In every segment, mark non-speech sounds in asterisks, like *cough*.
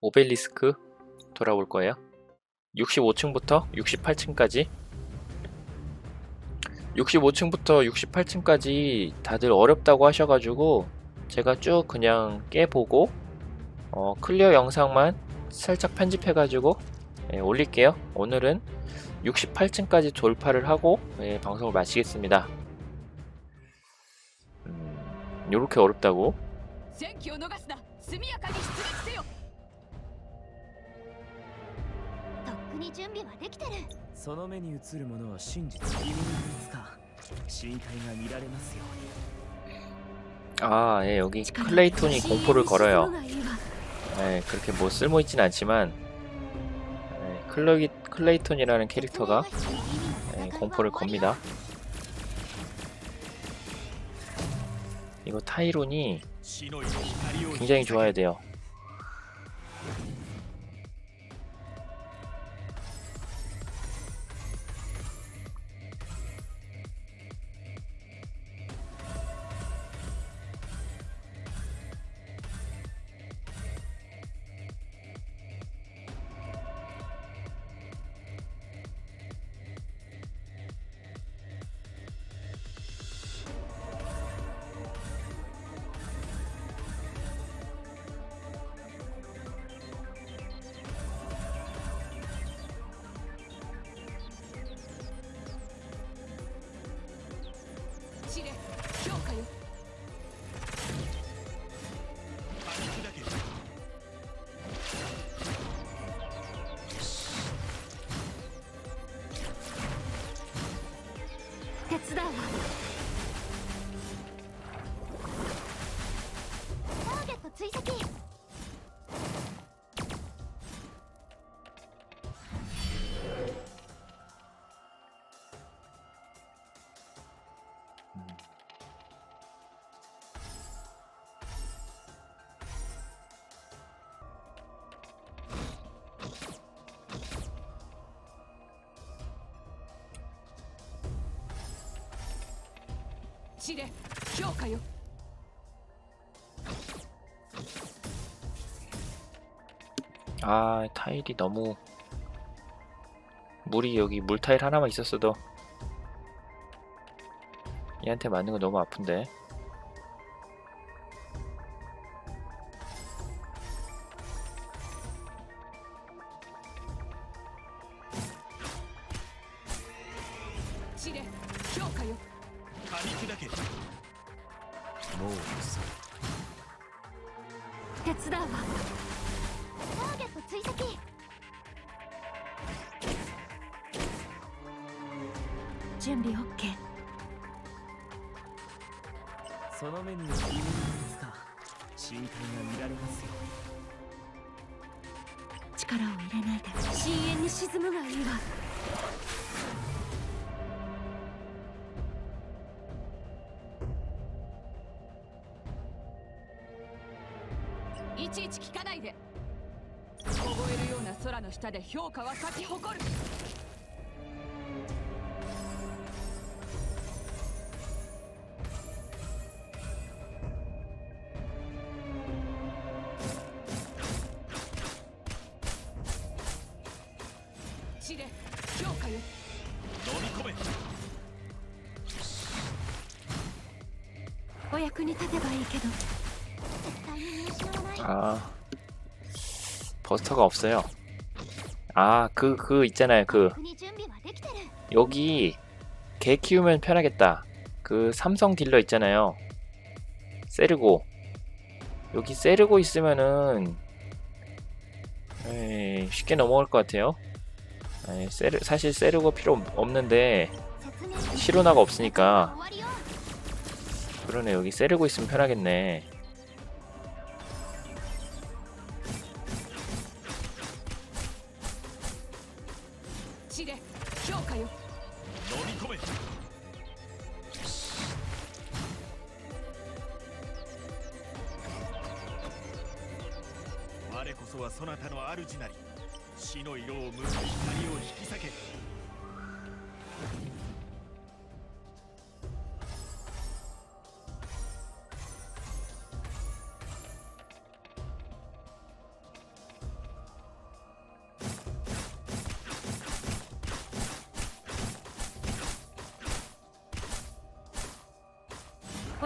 오벨리스크 돌아올 거예요. 65층부터 68층까지 65층부터 68층까지 다들 어렵다고 하셔가지고 제가 쭉 그냥 깨보고 어, 클리어 영상만 살짝 편집해가지고 예, 올릴게요. 오늘은 68층까지 돌파를 하고 예, 방송을 마치겠습니다. 음, 요렇게 어렵다고? 準備はできてるその目に映るものは真実君にいつか深海が見られますように 아, 예, 여기 클레이톤이 공포를 걸어요. がいいわ 예, 그렇게 뭐 쓸모 있진 않지만 예, 클레이, 클레이톤이라는 캐릭터가 예, 공포를 겁니다. 이거 타이론이 死の色光を 굉장히 좋아야 돼요.「 知れ評価よ 아, 타일이 너무 물이 여기 물 타일 하나만 있었어도 얘한테 맞는 거 너무 아픈데.「 手伝うわターゲット追跡。準備 OK その目に君にいつか。深海が見られますよ。力を入れないで。深淵に沈むがいいわ。いちいち聞かないで。凍えるような空の下で評価は咲き誇る。知れ評価よ。飲み込めお役に立てばいいけど。 아. 버스터가 없어요. 아 그그 그 있잖아요. 그 여기 개 키우면 편하겠다. 그 삼성 딜러 있잖아요. 세르고. 여기 세르고 있으면은 에이, 쉽게 넘어갈 것 같아요. 에이, 세르, 사실 세르고 필요 없는데 시로나가 없으니까. 그러네. 여기 세르고 있으면 편하겠네. 知れ評価よ。我こそはそなたの主なり死の色を向く光を引き裂け。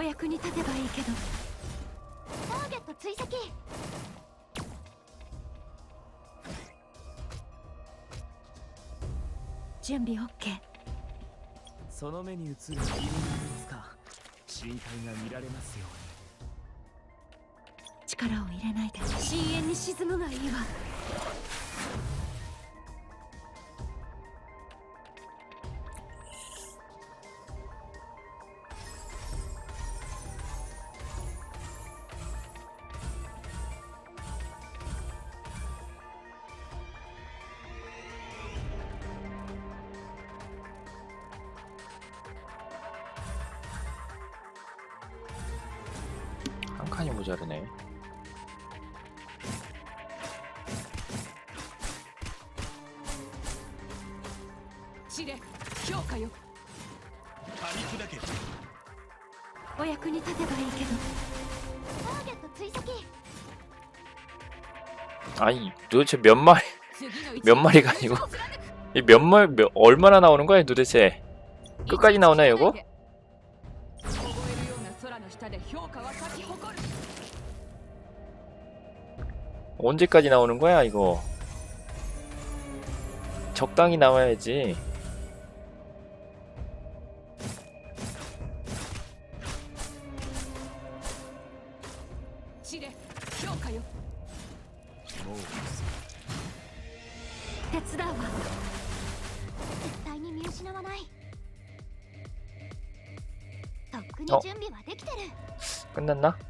お役に立てばいいけど。ターゲット追跡。準備 OK その目に映る君のいつか。身体が見られますよ力を入れないで。深淵に沈むがいいわ 칸이 모자르네. 知れ評価よ噛み砕けお役に立てばいいけどターゲット追跡 아니 도대체 몇 마리 次の一 몇 마리가 아니고 이 몇 마리 몇, 얼마나 나오는 거야 도대체? 끝까지 나오나요, 이거? 언제까지 나오는 거야 이거? 적당히 나와야지. 어? 끝났나?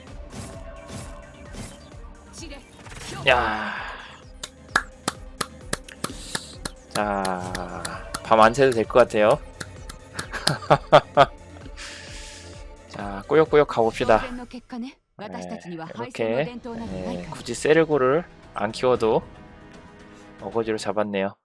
야. 자, 밤 안 새도 될 것 같아요. *laughs* 자, 꾸역꾸역 가봅시다. 네, 이렇게 네, 굳이 세르고를 안 키워도 어거지로 잡았네요.